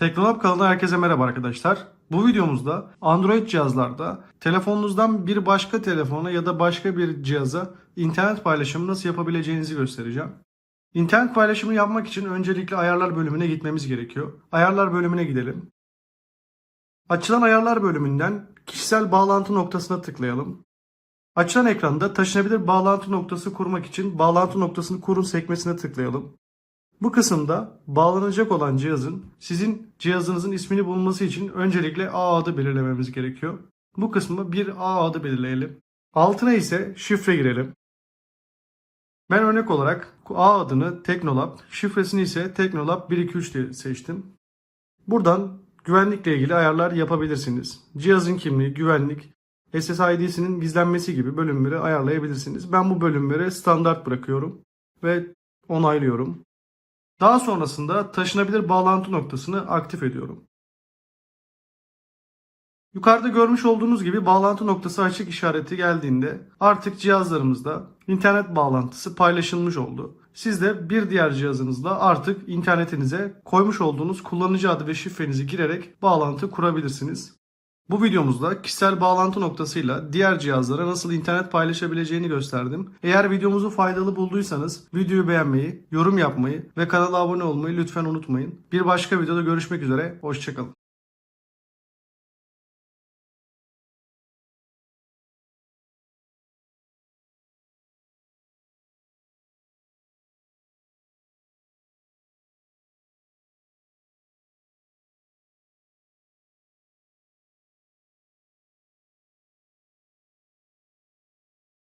Teknolab kanalına herkese merhaba arkadaşlar. Bu videomuzda Android cihazlarda telefonunuzdan bir başka telefona ya da başka bir cihaza internet paylaşımı nasıl yapabileceğinizi göstereceğim. İnternet paylaşımı yapmak için öncelikle ayarlar bölümüne gitmemiz gerekiyor. Ayarlar bölümüne gidelim. Açılan ayarlar bölümünden kişisel bağlantı noktasına tıklayalım. Açılan ekranda taşınabilir bağlantı noktası kurmak için bağlantı noktasını kurun sekmesine tıklayalım. Bu kısımda bağlanacak olan cihazın sizin cihazınızın ismini bulması için öncelikle A adı belirlememiz gerekiyor. Bu kısmı bir A adı belirleyelim. Altına ise şifre girelim. Ben örnek olarak A adını Teknolab, şifresini ise Teknolab 123 diye seçtim. Buradan güvenlikle ilgili ayarlar yapabilirsiniz. Cihazın kimliği, güvenlik, SSID'sinin gizlenmesi gibi bölümleri ayarlayabilirsiniz. Ben bu bölümleri standart bırakıyorum ve onaylıyorum. Daha sonrasında taşınabilir bağlantı noktasını aktif ediyorum. Yukarıda görmüş olduğunuz gibi bağlantı noktası açık işareti geldiğinde artık cihazlarımızda internet bağlantısı paylaşılmış oldu. Siz de bir diğer cihazınızda artık internetinize koymuş olduğunuz kullanıcı adı ve şifrenizi girerek bağlantı kurabilirsiniz. Bu videomuzda kişisel bağlantı noktasıyla diğer cihazlara nasıl internet paylaşabileceğini gösterdim. Eğer videomuzu faydalı bulduysanız videoyu beğenmeyi, yorum yapmayı ve kanala abone olmayı lütfen unutmayın. Bir başka videoda görüşmek üzere, hoşçakalın.